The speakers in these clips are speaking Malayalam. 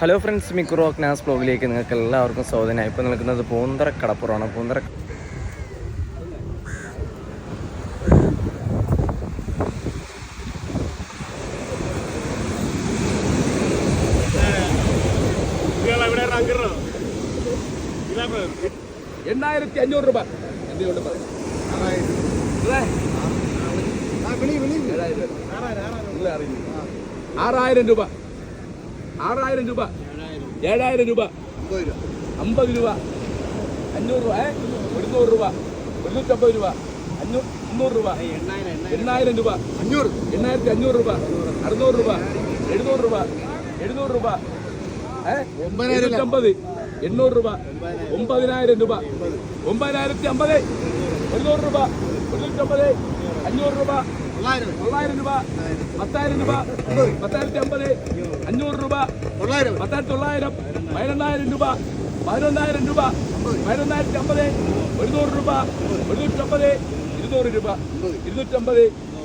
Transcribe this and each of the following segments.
ഹലോ ഫ്രണ്ട്സ് മിക്രോ ക്നാസ് ബ്ലോഗിലേക്ക് നിങ്ങൾക്ക് എല്ലാവർക്കും സ്വാഗതം ഇപ്പോൾ നിൽക്കുന്നത് പൂന്തറ കടപ്പുറമാണ് പൂന്തറ എണ്ണായിരത്തി അഞ്ഞൂറ് രൂപ എന്തുകൊണ്ട് ആറായിരം രൂപ ആറായിരം രൂപ. ഏഴായിരം രൂപ. അമ്പത് രൂപ. അഞ്ഞൂറ് രൂപ. ഏഹ് ഒരുന്നൂറ് രൂപ. ഒരുന്നൂറ്റമ്പത് രൂപ. അഞ്ഞൂറ് മുന്നൂറ് രൂപ. എണ്ണായിരം രൂപ. അഞ്ഞൂറ്. എണ്ണായിരത്തി അഞ്ഞൂറ് രൂപ. അറുന്നൂറ് രൂപ. എഴുന്നൂറ് രൂപ. എഴുന്നൂറ് രൂപ. ഏ? എണ്ണൂറ്റമ്പത് എണ്ണൂറ് രൂപ. ഒമ്പതിനായിരം രൂപ. ഒമ്പതിനായിരത്തി അമ്പത്. ഒരുന്നൂറ് രൂപ. ഒരുന്നൂറ്റമ്പത്. അഞ്ഞൂറ് രൂപ. തൊള്ളായിരം രൂപ പത്തായിരം രൂപ പത്തായിരത്തി അമ്പത് അഞ്ഞൂറ് രൂപ പത്തായിരത്തി തൊള്ളായിരം പതിനൊന്നായിരം രൂപ പതിനൊന്നായിരം രൂപ പതിനൊന്നായിരത്തി അമ്പത് ഒരുന്നൂറ് രൂപ ഒരുന്നൂറ്റമ്പത് ഇരുന്നൂറ് രൂപ ഇരുന്നൂറ്റമ്പത്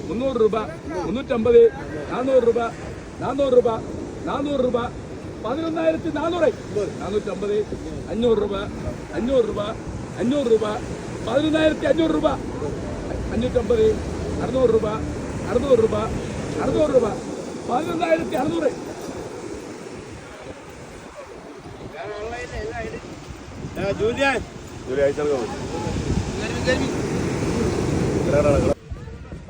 മുന്നൂറ് രൂപ മുന്നൂറ്റമ്പത് നാനൂറ് രൂപ നാനൂറ് രൂപ നാനൂറ് രൂപ പതിനൊന്നായിരത്തി നാനൂറ്. നാനൂറ്റമ്പത് അഞ്ഞൂറ് രൂപ അഞ്ഞൂറ് രൂപ അഞ്ഞൂറ് രൂപ പതിനൊന്നായിരത്തി അഞ്ഞൂറ് രൂപ അഞ്ഞൂറ്റമ്പത് അറുന്നൂറ് രൂപ അറുന്നൂറ് രൂപ അറുന്നൂറ് രൂപ. പതിനൊന്നായിരത്തി അറുന്നൂറ്.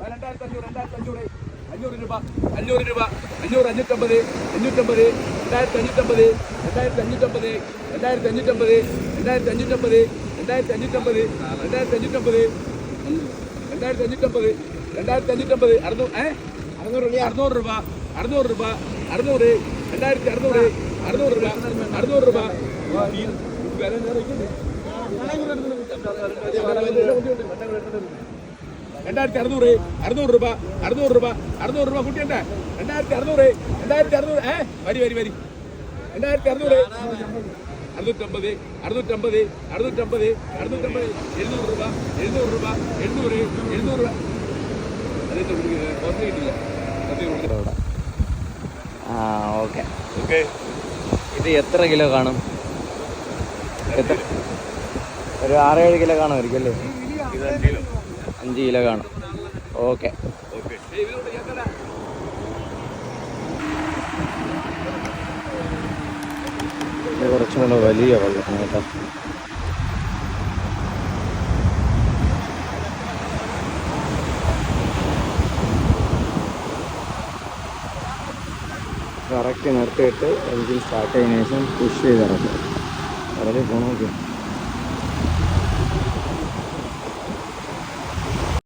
രണ്ടായിരത്തി അഞ്ഞൂറ് രണ്ടായിരത്തി അഞ്ഞൂറ് അഞ്ഞൂറ് രൂപ അഞ്ഞൂറ് രൂപ അഞ്ഞൂറ് അഞ്ഞൂറ്റമ്പത് അഞ്ഞൂറ്റമ്പത് രണ്ടായിരത്തി അഞ്ഞൂറ്റമ്പത് രണ്ടായിരത്തി അഞ്ഞൂറ്റമ്പത് രണ്ടായിരത്തി അഞ്ഞൂറ്റമ്പത് രണ്ടായിരത്തി അഞ്ഞൂറ്റമ്പത് രണ്ടായിരത്തി അഞ്ഞൂറ്റമ്പത് രണ്ടായിരത്തി അഞ്ഞൂറ്റമ്പത് രണ്ടായിരത്തി അഞ്ഞൂറ്റമ്പത് രണ്ടായിരത്തി അഞ്ഞൂറ്റമ്പത് അറുന്നൂറ് ഏ അറുന്നൂറ് അറുന്നൂറ് രൂപ അറുന്നൂറ് രൂപ അറുന്നൂറ് രണ്ടായിരത്തി അറുന്നൂറ് അറുന്നൂറ് രൂപ അറുന്നൂറ് രൂപ. രണ്ടായിരത്തി അറുന്നൂറ് അറുന്നൂറ് രൂപ അറുന്നൂറ് രൂപ അറുന്നൂറ് രൂപ കുട്ടിയുണ്ട് രണ്ടായിരത്തി അറുന്നൂറ് രണ്ടായിരത്തി അറുന്നൂറ് ഏ? വരി വരി വരി. രണ്ടായിരത്തി അറുന്നൂറ് അറുന്നൂറ്റമ്പത് അറുന്നൂറ്റമ്പത് അറുന്നൂറ്റമ്പത് അറുന്നൂറ്റമ്പത് എഴുന്നൂറ് രൂപ എഴുന്നൂറ് രൂപ എഴുന്നൂറ് എഴുന്നൂറ് രൂപ. ആ ഓക്കെ. ഓക്കെ. ഇത് എത്ര കിലോ കാണും? എത്ര? ഒരു ആറേഴ് കിലോ കാണുമായിരിക്കും അല്ലേ? അഞ്ച് കിലോ കാണും. ഓക്കെ. കുറച്ചും കൂടെ വലിയ വെള്ളം കേട്ടോ. കറക്റ്റ് നിർത്തിയിട്ട് എഞ്ചിൻ സ്റ്റാർട്ട് ചെയ്യുന്ന ശേഷം പുഷ് ചെയ്തിറക്കും വളരെ ഗുണമൊക്കെ